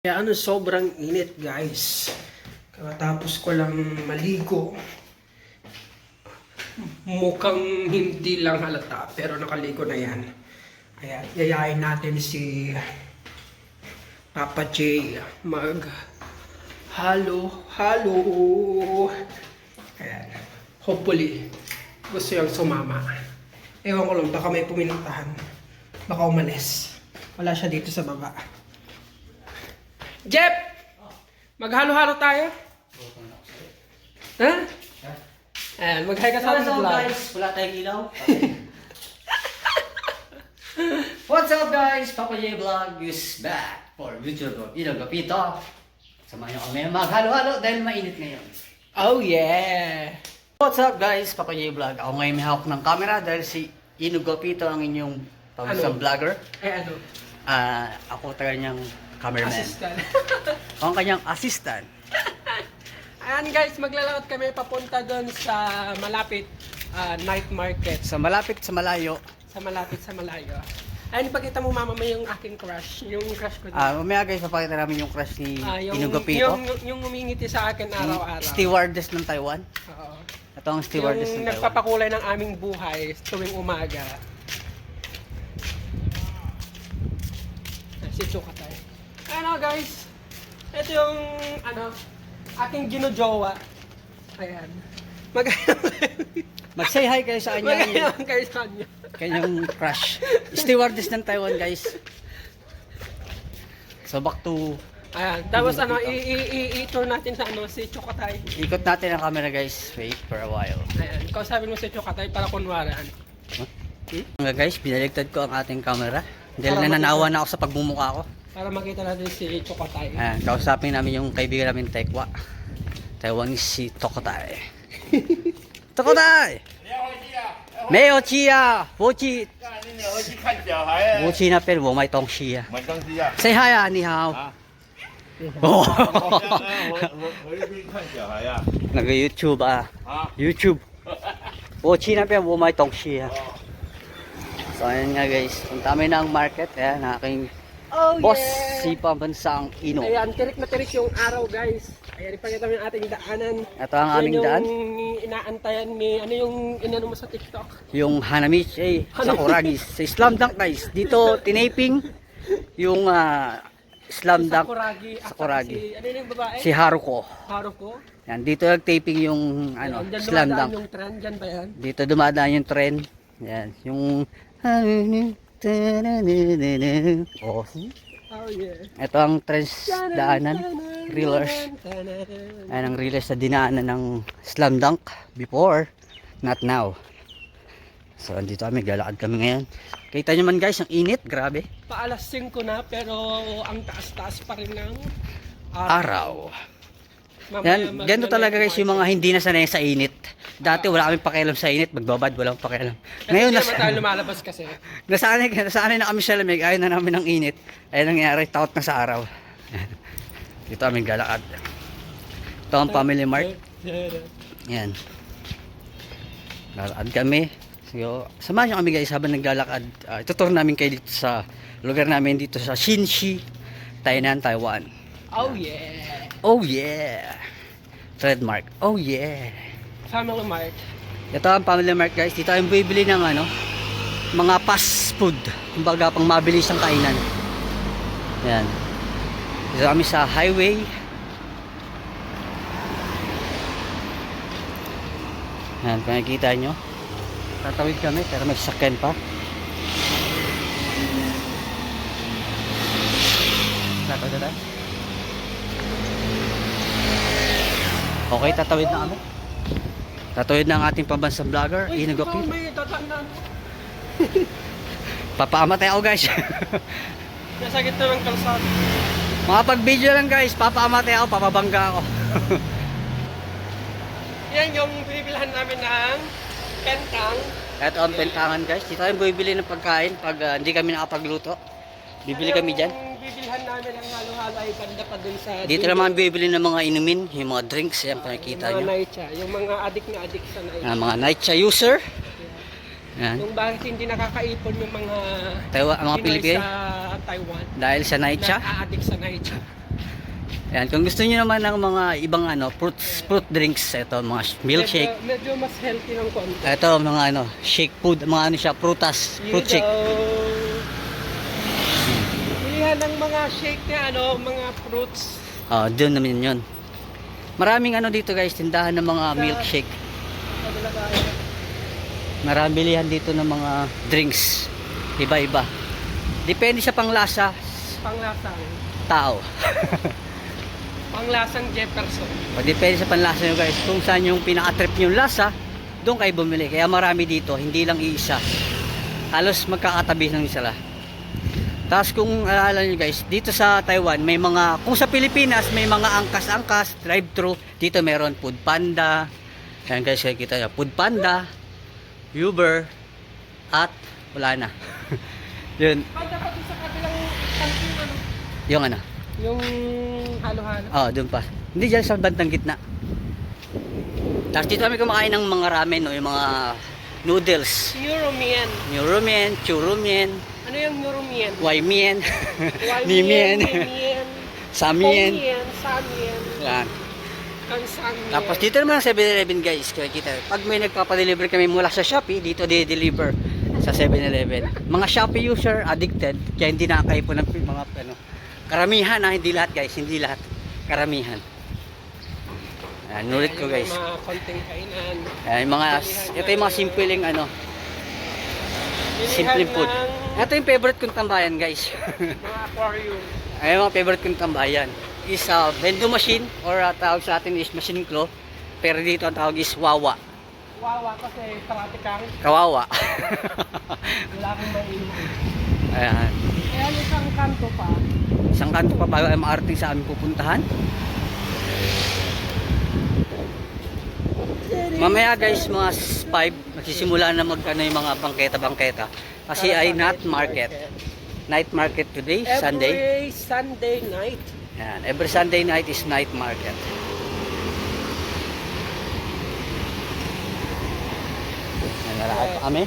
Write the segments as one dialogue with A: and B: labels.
A: Kaya ano, sobrang init guys. Katapos ko lang maligo. Mukhang hindi lang halata, pero nakaligo na yan. Ayan, yayain natin si Papa J mag halo, halo. Ayan, hopefully, gusto yung sumama. Ewan ko lang, baka may puminuntahan. Baka umalis. Wala siya dito sa baba. Jeff! Maghalo-halo tayo? Ha? Ayan, mag-hi ka sa ating
B: up
A: vlog.
B: guys? Wala tayong ilaw? What's up guys? Papa J Vlog is back for YouTube of Ilo Gapito. Samahan niyo kami maghalo-halo dahil mainit ngayon.
A: Oh yeah!
B: What's up guys? Papa J Vlog. Ako ngayon may hawak ng camera dahil si Ino Gapito ang inyong pamisang
A: Ano?
B: vlogger.
A: Eh ano?
B: Ah, ako taga niyang cameraman.
A: Assistant.
B: Ang kanyang assistant.
A: Ayan guys, maglalakad kami papunta doon sa malapit ah, night market.
B: Sa malapit sa malayo,
A: Sa malapit sa malayo. Ayun, ipakita mo mama mo yung aking crush. Yung crush ko din.
B: ah, mamaya guys, papakita namin yung crush ni
A: Ah, yung,
B: Ino Gapito.
A: yung, yung, yung umingiti sa akin araw-araw.
B: Stewardess ng Taiwan.
A: Oo.
B: Ito ang stewardess
A: Yung
B: ng Taiwan.
A: nagpapakulay ng aming buhay tuwing umaga. Ay, Si Chukatay. Ano guys, ito yung ano, aking ginojowa. Ayan. Mag
B: Mag-say hi kayo sa kanya.
A: Magayon kayo sa kanya.
B: kanyang crush. Stewardess ng Taiwan, guys. So back to
A: Ayan. Tapos ano, i-tour natin sa ano, si Chukatay.
B: ikot natin ang camera, guys. Wait for a while.
A: Ayan. Kausapin mo si Chukatay para kunwaran.
B: Mga guys, binaligtad ko ang ating camera. Dahil nananawa na ako sa pagmumukha ko.
A: Para makita natin si Chokotay.
B: Ayan, kausapin namin yung kaibigan namin Tekwa. Taiwanese si
C: Chokotay. Chokotay! Meo Chia!
B: Wo Chi! Wo Chi na pero wo may tong
C: Chia. May tong Chia.
B: Say hi
C: ah, ni hao. Ah. Oh.
B: Nag-YouTube ah. YouTube. Wo Chi na pero wo may tong Chia. Oh. So ayan nga guys, punta kami ng market. Ayan, aking
A: Oh
B: boss, si Pambansang Ino.
A: Ayan, tirik na tirik yung araw guys. Ayan, ipakita mo yung ating daanan.
B: Ito ang aming daan.
A: yung inaantayan ni, ano yung inano mo sa TikTok?
B: Yung Hanamichi Sakuragi. sa Slam Dunk guys. Dito, tinaping yung ah, Slam Dunk
A: Sakuragi.
B: Sakuragi.
A: Si, ano yung babae?
B: si Haruko.
A: Haruko.
B: Yan, dito nag-taping yung ano,
A: Ayan,
B: Slam Dunk.
A: yung trend dyan ba yan?
B: Dito dumadaan yung tren. Yan, yung Oh,
A: Oh yeah.
B: ito ang trends daanan. Reelers. Ayan ang reelers na dinaanan ng slam dunk before, not now. So, andito kami, galakad kami ngayon. Kita nyo man guys, ang init, grabe.
A: Paalas 5 na pero ang taas-taas pa rin ng
B: Araw.
A: Mamaya
B: Yan, ganito talaga guys yung mga hindi na sanay sa init. Dati wala kami pakialam sa init, magbabad, walang pakialam.
A: Kasi
B: Ngayon,
A: hindi naman tayo lumalabas kasi.
B: nasanay, nasanay na kami sa lamig, ayaw na namin ng init. Ayaw nangyari, takot na sa araw. Dito kami galakad. Ito ang family mart. Yan. Lalakad kami. So, samahan nyo kami guys habang naglalakad. Uh, ituturo namin kayo dito sa lugar namin dito sa Xinxi, Tainan, Taiwan.
A: Oh yeah.
B: Oh yeah! Trademark. Oh yeah!
A: Family Mart.
B: Ito ang family mart guys. Dito tayong bibili ng ano, mga fast food. Kumbaga pang mabilis ang kainan. Yan. Dito kami sa highway. Yan, kung nakikita nyo. Tatawid kami pero may sasakyan pa. Tatawid na tayo. Okay, tatawid na kami. Na ang ating pambansang vlogger,
A: Uy,
B: Ino
A: ito,
B: Gapito.
A: may tatandaan.
B: Papaamatay ako guys.
A: Nasa gitna ng kalsada.
B: Mga pag-video lang guys, papaamatay ako, papabangga ako.
A: Yan yung binibilhan namin ng kentang.
B: Ito ang bentangan guys. Dito tayo bibili ng pagkain pag ah, hindi kami nakapagluto. Bibili kami dyan.
A: Bibilhan namin ng halo-halo ay banda pa dun sa...
B: Dito naman bibili ng mga inumin, yung mga drinks, yan pakikita
A: Yung mga
B: nyo.
A: naitsa. Yung mga adik na adik sa naitsa.
B: Yan, mga nightcha user. Yan.
A: Yung bakit hindi nakakaipon yung mga...
B: Taiwan, mga Pilipino.
A: sa Taiwan.
B: Dahil sa nightcha.
A: Na aadik sa naitsa.
B: Ayan, kung gusto niyo naman ng mga ibang ano, fruits, fruit drinks, ito mga milkshake.
A: Medyo, medyo mas healthy ng konti.
B: Ito mga ano, shake food, mga ano siya, prutas, fruit shake.
A: Ng mga shake na ano, mga fruits.
B: Oh, doon naman yun. Maraming ano dito guys, tindahan ng mga milkshake. Maraming bilihan dito ng mga drinks. Iba-iba. Depende sa panglasa
A: Panglasang.
B: tao.
A: Panglasang Jefferson.
B: O depende sa panlasa nyo guys. Kung saan yung pinaka-trip nyo lasa, doon kayo bumili. Kaya marami dito, hindi lang iisa. Halos magkakatabi ng isa lang. Tapos kung alala nyo guys, dito sa Taiwan, may mga, kung sa Pilipinas, may mga angkas-angkas, drive-thru. Dito meron Food Panda. Ayan guys, kaya kita nyo. Food Panda, Uber, at wala na. Yun,
A: pati sa kabilang tangking ano,
B: yung ano.
A: yung halo-halo.
B: Oo, doon pa. Hindi dyan sa bandang gitna. Tapos dito kami kumakain ng mga ramen, no? yung mga noodles.
A: Euromian.
B: Neuromen, churumen,
A: Ano yung Euromian?
B: waimien,
A: Wai
B: nimien,
A: Mien,
B: samien.
A: Pongien, Samien,
B: Yan.
A: Kansamien.
B: Tapos dito naman sa 7-Eleven guys, kaya kita. Pag may nagpapadeliver kami mula sa Shopee, dito di-deliver sa 7-Eleven. Mga Shopee user addicted, kaya hindi nakakaya po ng mga ano. Karamihan ha, hindi lahat guys, hindi lahat. Karamihan. Ayan, nulit ko guys.
A: Mga konting kainan.
B: Ayan, mga, ito yung mga simpleng ano, simple
A: Pilihan
B: food.
A: ng
B: Ito yung favorite kong tambayan guys.
A: Mga aquarium.
B: Ayan yung mga favorite kong tambayan. Is uh, vendo machine or uh, tawag sa atin is machine claw. Pero dito ang tawag is wawa.
A: Wawa kasi karate kang
B: Kawawa.
A: wala kang mainom.
B: Ayan.
A: Kaya isang kanto pa.
B: Isang kanto pa bago maarating sa aming pupuntahan. Mamaya guys, mga 5, magsisimula na mag ano, yung mga bangketa-bangketa. Kasi ay night market. Night market today, Sunday.
A: Every Sunday night.
B: Yan. Every Sunday night is night market. Pa kami.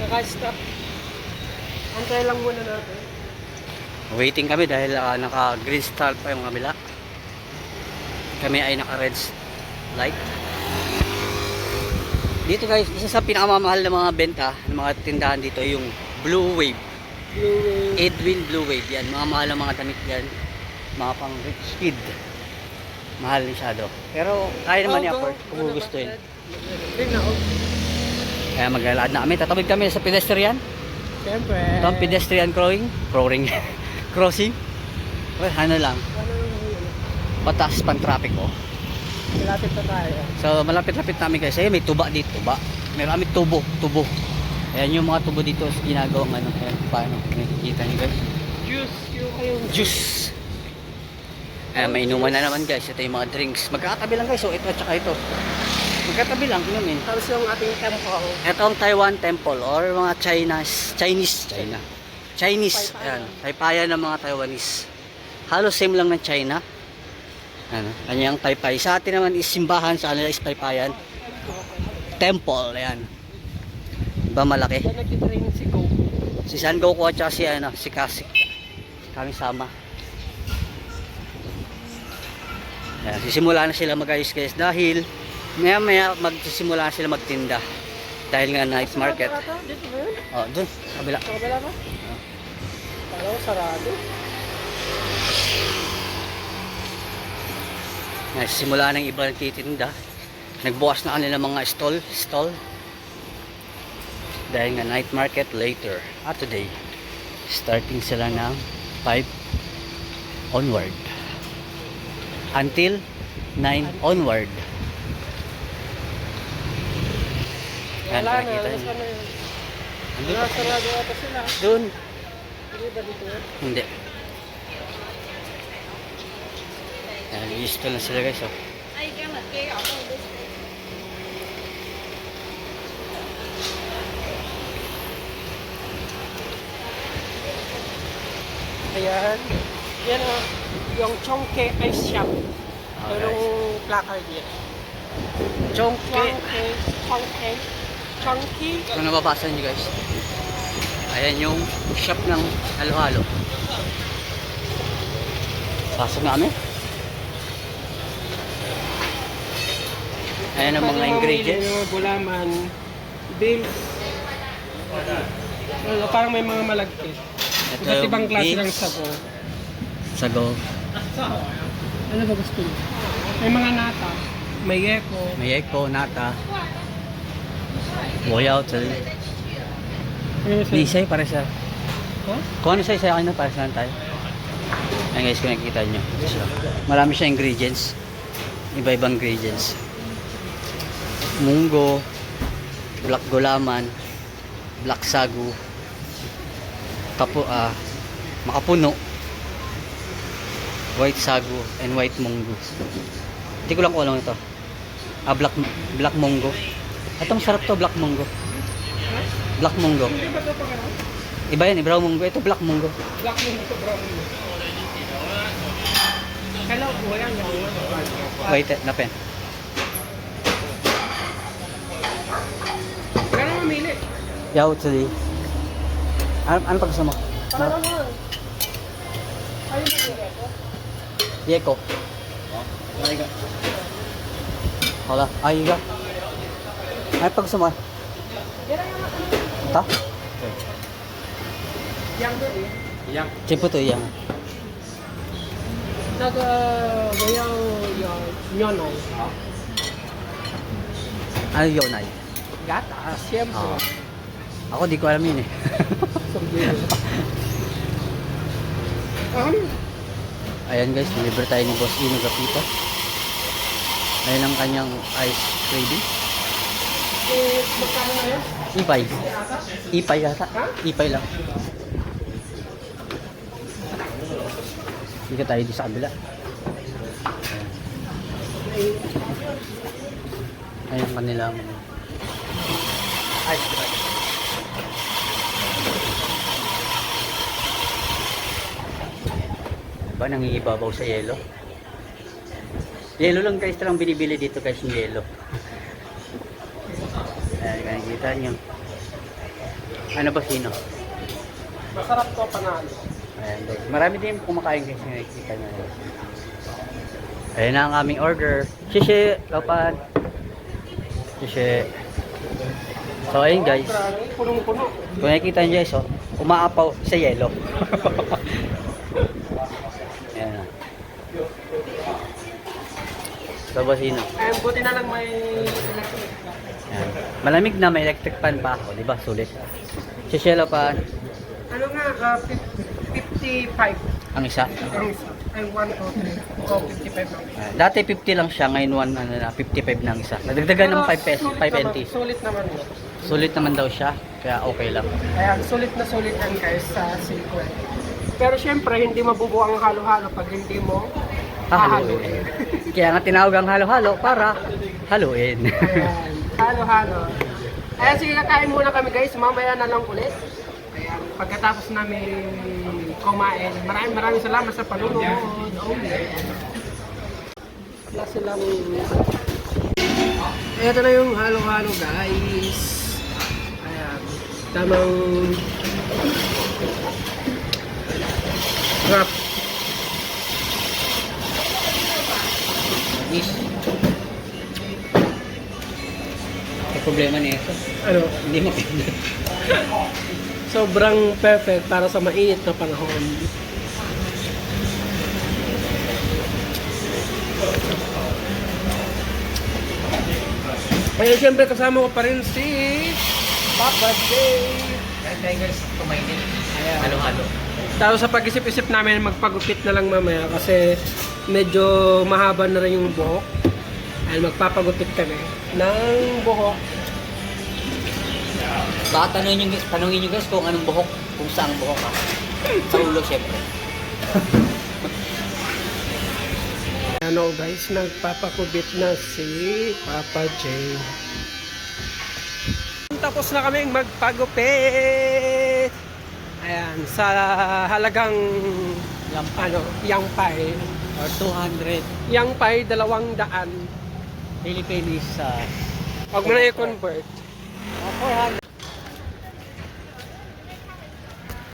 A: Naka-stop. Antay lang muna natin.
B: Waiting kami dahil ah, naka green star pa yung kabila. Kami ay naka red light. Dito guys, isa sa pinakamamahal na mga benta ng mga tindahan dito yung Blue Wave.
A: Blue Wave.
B: Edwin Blue Wave yan. Mga mahal na mga damit yan. Mga pang rich kid. Mahal masyado. Pero kaya naman i-afford kung gugustuhin.
A: Ring na oh.
B: Kaya maglalakad na kami. Tatawid kami sa pedestrian.
A: Siyempre.
B: Ito ang pedestrian crowing. Crowing. Crossing. Well, ano lang.
A: Ano?
B: Pataas pang traffic oh.
A: Malapit na tayo.
B: So malapit-lapit namin guys. Ayun, may tuba dito. Tuba. Meron kami tubo. Tubo. Ayan yung mga tubo dito sa ginagawang ano. Ayan, paano. Nakikita niyo guys.
A: Juice. Yung
B: Juice. Ayan, may inuman na naman guys. Ito yung mga drinks. Magkakatabi lang guys. So ito at saka ito. Magkatabi lang. Inumin.
A: Tapos yung ating temple.
B: Ito ang Taiwan Temple or mga Chinese, Chinese, China. Chinese, ayan, paypayan ng mga Taiwanese. Halos same lang ng China. Ano, kanyang paypay. Sa atin naman is simbahan, sa kanila is paypayan. Temple, ayan. Iba malaki.
A: Si Go.
B: Si San Goku at si, ano, si Kasik. Kami sama. Ayan, sisimula na sila mag-ayos guys dahil maya maya magsisimula na sila magtinda. Dahil nga night market. Oh, dun, kabila.
A: Kabila ba? Kala ko sarado.
B: Nagsimula ng iba nagtitinda. Nagbukas na kanila mga stall, stall. Dahil nga night market later. At today, starting sila ng 5 onward. Until 9 onward. Yan,
A: Wala na.
B: niyo.
A: na yun. Wala, sarado ata sila.
B: Doon.
A: Hindi ba dito?
B: Hindi. To na sila guys. Oh.
A: Ayan. Yan o. Yung Chongke Ice Shop.
B: Okay.
A: Merong placard yan.
B: Chongke.
A: Chongke. Chongke. Chongki.
B: Kung nababasa nyo guys. Ayan yung shop ng halo-halo. Pasok na kami. Ayan ang mga ingredients.
A: Mga gulaman, beans. Ano, parang may mga malagkit.
B: Ito
A: Iba't ibang klase ng sago.
B: Sago.
A: Ano ba gusto mo? May mga nata, may yeko,
B: May eko, nata. Woyaw, tsali.
A: may isa.
B: Bisay para sa...
A: Huh?
B: Kung ano sa isa akin na para saan tayo. Ayan guys, kung nakikita nyo. Siya. Marami siya ingredients. Iba-ibang ingredients. Munggo, black gulaman, black sagu, kapu, ah, makapuno, white sagu, and white munggo. Hindi ko lang kung ano ito. Ah, black, black munggo. Itong sarap to, black munggo. Black munggo. Iba yan, brown munggo. Ito black munggo.
A: Black mo ito, brown mo. Hello, kuya,
B: Wait, na Yaw, tsali. Ano, ano pag gusto mo?
A: Para naman. Ayun na
B: Yeko. Hala, ay ka. Ano pag gusto mo? Ito?
A: Yang doon eh.
B: Chipo to yang.
A: Naga, bayaw, yung nyonay.
B: Ano yun ay?
A: Gata, siyempre.
B: Oo. Ako di ko alam yun eh.
A: Um,
B: Ayan guys, nilibre tayo ni Boss Ino Gapito. Ayan ang kanyang ice trading. Ipay. Ipay yata. Ipay lang. Hindi ka tayo di sa kabila. Ayan. Ayan ang kanilang ice cream. Ba nangingibabaw sa yelo? Yelo lang guys, lang binibili dito guys yung yelo. Ayan, nakikita nyo. Ano ba sino?
A: Masarap to panalo.
B: Ayan guys. Marami din kumakain guys yung nakikita nyo. Ayan na ang aming order. Shishi, lapan. Shishi. So ayun guys. Kung nakikita nyo guys, oh, umaapaw sa yelo. Ayan na. So ba sino?
A: Eh, buti na lang may electric.
B: Ayan. Malamig na may electric pan pa ako, di ba? Sulit. Shishi, lapan.
A: Ano nga, ah, fif- 55
B: Ang isa.
A: ang isa. Ay, 1, 2, 3. O, 55 ang isa.
B: Ah, dati 50 lang siya, ngayon one, ano na, 55 na ang isa. Nadagdagan ng 5 pesos,
A: Sulit
B: 5
A: naman-
B: NT.
A: Sulit naman yun.
B: Sulit naman daw siya, kaya okay lang.
A: Ayan, sulit na sulit yan guys sa Silkwood. Pero syempre, hindi mabubuo ang halo-halo pag hindi mo hahaluin.
B: Kaya nga tinawag ang halo-halo para haluin.
A: Halo-halo. Ayan, sige, kakain muna kami guys. Mamaya na lang ulit. Ayan, pagkatapos namin kumain, maraming maraming salamat sa panunood. Oh. Wala silang... Ito na yung halo-halo guys. Ayan, tamang... Wrap.
B: Is. May problema nito.
A: Ano?
B: Hindi mapindot.
A: Sobrang perfect para sa mainit na panahon. Kaya siyempre kasama ko pa rin si Papa J.
B: Kaya guys, kumainin. Halo-halo.
A: Tapos sa pag-isip-isip namin magpagupit na lang mamaya kasi medyo mahaba na rin yung buhok. Ay magpapagupit kami ng buhok.
B: Baka tanongin nyo, tanongin nyo guys kung anong buhok, kung saan buhok ha. Sa ulo syempre.
A: Ano guys, nagpapakubit na si Papa J. Tapos na kaming magpagupit. Ayan, sa halagang
B: Lampay.
A: ano, yang pay.
B: Or 200
A: Yang pay, dalawang daan.
B: Philippines sa
A: Huwag mo na i-convert.
B: uh, 400.